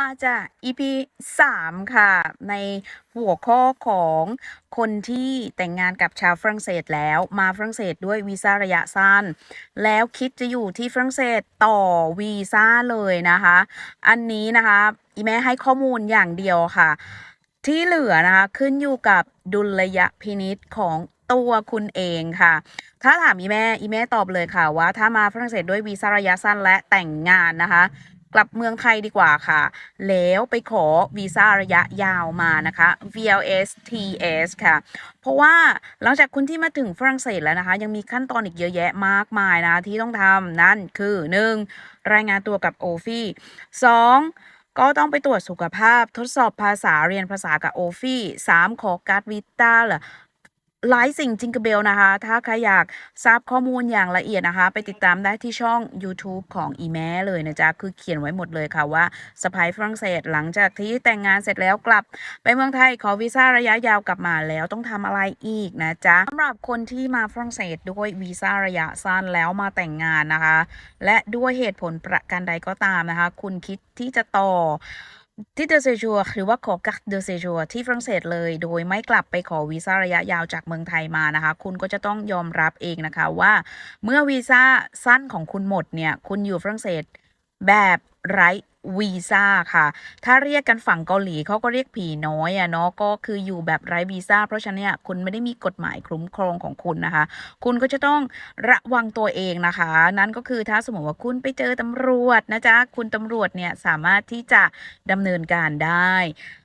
มาจาก EP 3ค่ะ ในหัวข้อของคนที่แต่งงานกับชาวฝรั่งเศสแล้วมาฝรั่งเศสด้วยวีซ่าระยะสั้น แล้วคิดจะอยู่ที่ฝรั่งเศสต่อวีซ่าเลยนะคะ อันนี้นะคะอีแม่ให้ข้อมูลอย่างเดียวค่ะ ที่เหลือนะคะขึ้นอยู่กับดุลยพินิษของตัวคุณเองค่ะ ถ้าถามอีแม่อีแม่ตอบเลยค่ะว่า ถ้ามาฝรั่งเศสด้วยวีซ่าระยะสั้นและแต่งงานนะคะ กลับเมืองไทยดีกว่าค่ะ แล้วไปขอวีซ่าระยะยาวมานะคะ VLS TS ค่ะ เพราะว่าหลังจากคุณที่มาถึงฝรั่งเศสแล้วนะคะ ยังมีขั้นตอนอีกเยอะแยะมากมายนะที่ต้องทำนั่นคือ 1. รายงานตัวกับโอฟี่ 2. ก็ต้องไปตรวจสุขภาพทดสอบภาษาเรียนภาษากับโอฟี่สามขอการ์ดวิต้าเหรอ หลายสิ่งจิงกระเบลนะคะ ถ้าใครอยากทราบข้อมูลอย่างละเอียดนะคะ ไปติดตามได้ที่ช่อง YouTube ของอีแม่เลยนะจ๊ะ คือเขียนไว้หมดเลยค่ะว่าสไปฝรั่งเศสหลังจากที่แต่งงานเสร็จแล้วกลับ ไปเมืองไทยขอวีซ่าระยะยาวกลับมาแล้วต้องทำอะไรอีกนะจ๊ะสำหรับคนที่มาฝรั่งเศสด้วยวีซ่าระยะสั้นแล้วมาแต่งงานนะคะ และด้วยเหตุผลประการใดก็ตามนะคะ คุณคิดที่จะต่อ ที่เดอเซจัวหรือว่าขอกักเดอเซจัวที่ฝรั่งเศสเลย โดยไม่กลับไปขอวีซ่าระยะยาวจากเมืองไทยมานะคะ คุณก็จะต้องยอมรับเองนะคะว่า เมื่อวีซ่าสั้นของคุณหมดเนี่ย คุณอยู่ฝรั่งเศสแบบ ไร้วีซ่าค่ะ ถ้าเรียกกันฝั่งเกาหลีเขาก็เรียกผีน้อยอะเนาะ ก็คืออยู่แบบไร้วีซ่า เพราะฉะนั้นเนี่ยคุณไม่ได้มีกฎหมายคุ้มครองของคุณนะคะ คุณก็จะต้องระวังตัวเองนะคะ นั่นก็คือถ้าสมมติว่าคุณไปเจอตำรวจนะจ๊ะ คุณตำรวจเนี่ยสามารถที่จะดำเนินการได้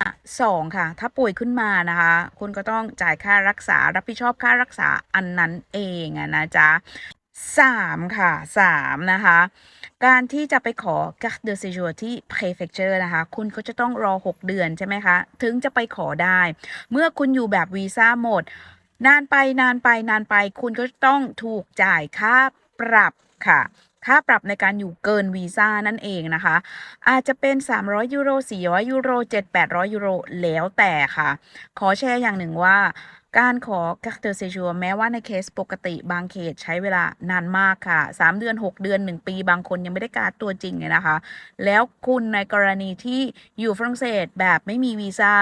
อสองค่ะ ถ้าป่วยขึ้นมานะคะ คุณก็ต้องจ่ายค่ารักษา รับผิดชอบค่ารักษาอันนั้นเองอะนะจ๊ะ สามค่ะสามนะคะ การที่จะไปขอ carte de séjour ที่ prefecture นะคะ คุณก็จะต้องรอ 6 เดือนใช่ไหมคะ ถึงจะไปขอได้ เมื่อคุณอยู่แบบวีซ่าหมด นานไปนานไปนานไป คุณก็ต้องถูกจ่ายค่าปรับค่ะ ค่าปรับในการอยู่เกินวีซ่านั่นเองนะคะ อาจจะเป็น 300 ยูโร 400 ยูโร700 ยูโร แล้วแต่ค่ะ ขอแชร์อย่างหนึ่งว่า การขอ carte de séjour แม้ว่าในเคสปกติบางเขตใช้เวลานานมากค่ะ 3 เดือน 6 เดือน 1 ปี บางคนยังไม่ได้การ์ดตัวจริงเลยนะคะ แล้วคุณในกรณีที่อยู่ฝรั่งเศสแบบไม่มีวีซ่า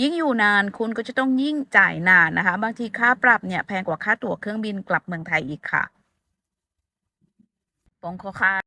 ยิ่งอยู่นานคุณก็จะต้องยิ่งจ่ายนานนะคะ บางทีค่าปรับเนี่ยแพงกว่าค่าตั๋วเครื่องบินกลับเมืองไทยอีกค่ะปองคอค่ะ